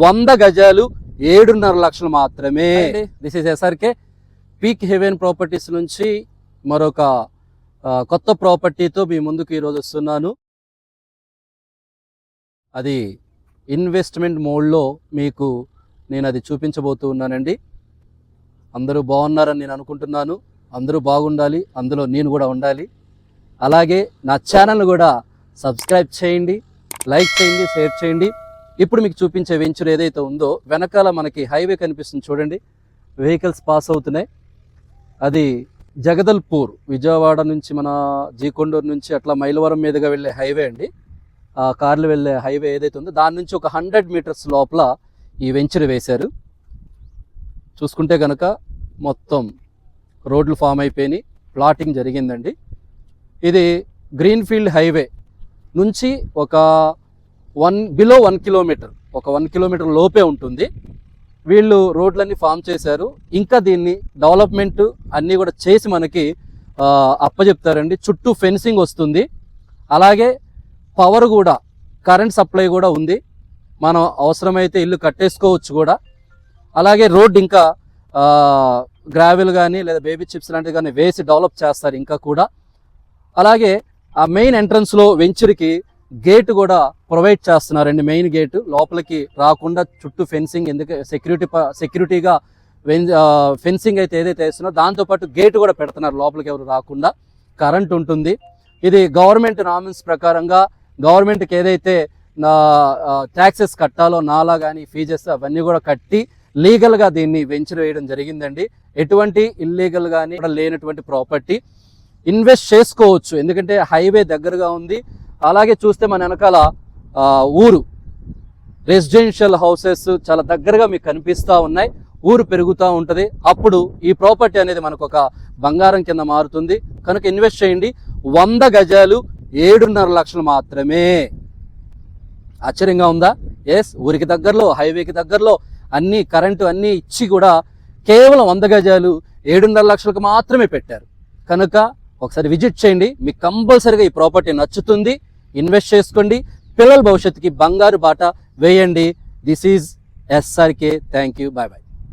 వంద గజాలు ఏడున్నర లక్షలు మాత్రమే. This is SRK peak heaven properties నుంచి మరొక కొత్త ప్రాపర్టీతో మీ ముందుకు ఈరోజు వస్తున్నాను. అది ఇన్వెస్ట్మెంట్ మోడ్లో మీకు నేను అది చూపించబోతూ ఉన్నానండి. అందరూ బాగున్నారని నేను అనుకుంటున్నాను. అందరూ బాగుండాలి అందులో నేను కూడా ఉండాలి. అలాగే నా ఛానల్ కూడా సబ్స్క్రైబ్ చేయండి లైక్ చేయండి షేర్ చేయండి. ఇప్పుడు మీకు చూపించే వెంచర్ ఏదైతే ఉందో వెనకాల మనకి హైవే కనిపిస్తుంది చూడండి. వెహికల్స్ పాస్ అవుతున్నాయి. అది జగదల్పూర్ విజయవాడ నుంచి మన జీకొండూరు నుంచి అట్లా మైలవరం మీదుగా వెళ్ళే హైవే అండి. ఆ కార్లు వెళ్ళే హైవే ఏదైతే ఉందో దాని నుంచి ఒక హండ్రెడ్ మీటర్స్ లోపల ఈ వెంచర్ వేశారు. చూసుకుంటే కనుక మొత్తం రోడ్లు ఫామ్ అయిపోయినాయి. ప్లాటింగ్ జరిగిందండి. ఇది గ్రీన్ఫీల్డ్ హైవే నుంచి ఒక వన్ బిలో వన్ కిలోమీటర్ ఒక వన్ కిలోమీటర్ లోపే ఉంటుంది. వీళ్ళు రోడ్లన్నీ ఫామ్ చేశారు. ఇంకా దీన్ని డెవలప్మెంట్ అన్నీ కూడా చేసి మనకి ఆ, అప్పచెప్తారండి చుట్టూ ఫెన్సింగ్ వస్తుంది. అలాగే పవర్ కూడా కరెంట్ సప్లై కూడా ఉంది. మనం అవసరమైతే ఇల్లు కట్టేసుకోవచ్చు కూడా. అలాగే రోడ్ ఇంకా గ్రావెల్ కానీ లేదా బేబీ చిప్స్ లాంటివి కానీ వేసి డెవలప్ చేస్తారు ఇంకా కూడా. అలాగే ఆ మెయిన్ ఎంట్రన్స్లో వెంచర్కి గేట్ కూడా ప్రొవైడ్ చేస్తున్నారండి. మెయిన్ గేట్ లోపలికి రాకుండా చుట్టూ ఫెన్సింగ్ ఎందుకు సెక్యూరిటీ సెక్యూరిటీగా ఫెన్సింగ్ అయితే ఏదైతే వేస్తున్నారో దాంతోపాటు గేట్ కూడా పెడుతున్నారు. లోపలికి ఎవరు రాకుండా కరెంట్ ఉంటుంది. ఇది గవర్నమెంట్ నామిన్స్ ప్రకారంగా గవర్నమెంట్కి ఏదైతే నా ట్యాక్సెస్ కట్టాలో నాలా కానీ ఫీజెస్ అవన్నీ కూడా కట్టి లీగల్గా దీన్ని వెంచర్ వేయడం జరిగిందండి. ఎటువంటి ఇల్లీగల్ కానీ లేనటువంటి ప్రాపర్టీ ఇన్వెస్ట్ చేసుకోవచ్చు. ఎందుకంటే హైవే దగ్గరగా ఉంది. అలాగే చూస్తే మన వెనకాల ఊరు. రెసిడెన్షియల్ హౌసెస్ చాలా దగ్గరగా మీకు కనిపిస్తూ ఉన్నాయి. ఊరు పెరుగుతూ ఉంటుంది. అప్పుడు ఈ ప్రాపర్టీ అనేది మనకు ఒక బంగారం కింద మారుతుంది. కనుక ఇన్వెస్ట్ చేయండి. వంద గజాలు ఏడున్నర లక్షలు మాత్రమే. ఆశ్చర్యంగా ఉందా? ఎస్ ఊరికి దగ్గరలో హైవేకి దగ్గరలో అన్ని కరెంటు అన్నీ ఇచ్చి కూడా కేవలం వంద గజాలు ఏడున్నర లక్షలకు మాత్రమే పెట్టారు. కనుక ఒకసారి విజిట్ చేయండి. మీకు కంపల్సరిగా ఈ ప్రాపర్టీ నచ్చుతుంది. ఇన్వెస్ట్ చేసుకోండి. పిల్లల భవిష్యత్తుకి బంగారు బాట వేయండి. This is SRK thank you bye bye